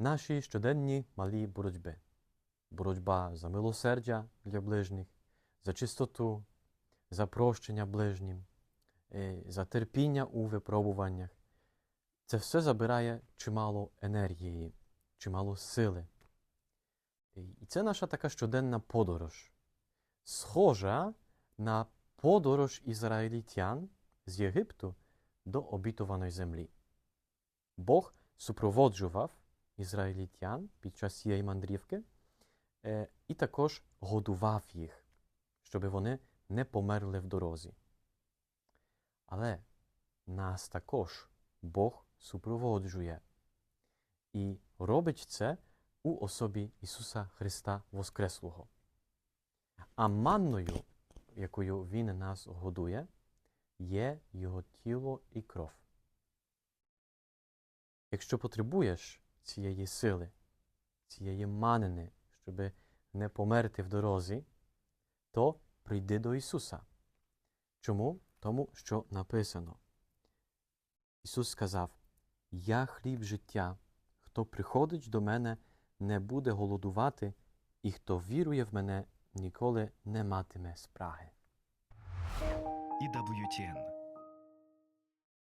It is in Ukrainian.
наші щоденні малі боротьби. Боротьба за милосердя для ближніх, за чистоту, за прощення ближнім, е, за терпіння у випробуваннях. Це все забирає чимало енергії, чимало сили. І це наша така щоденна подорож, схожа на подорож ізраїльтян з Єгипту до обітованої землі. Бог супроводжував ізраїльтян під час цієї мандрівки е, і також годував їх, щоб вони не померли в дорозі. Але нас також Бог супроводжує і робить це у особі Ісуса Христа Воскреслого. А манною, якою Він нас годує, є Його тіло і кров. Якщо потребуєш цієї сили, цієї манини, щоб не померти в дорозі, то прийди до Ісуса. Чому? Тому що написано. Ісус сказав: Я хліб життя, хто приходить до мене, не буде голодувати, і хто вірує в мене, ніколи не матиме спраги. EWTN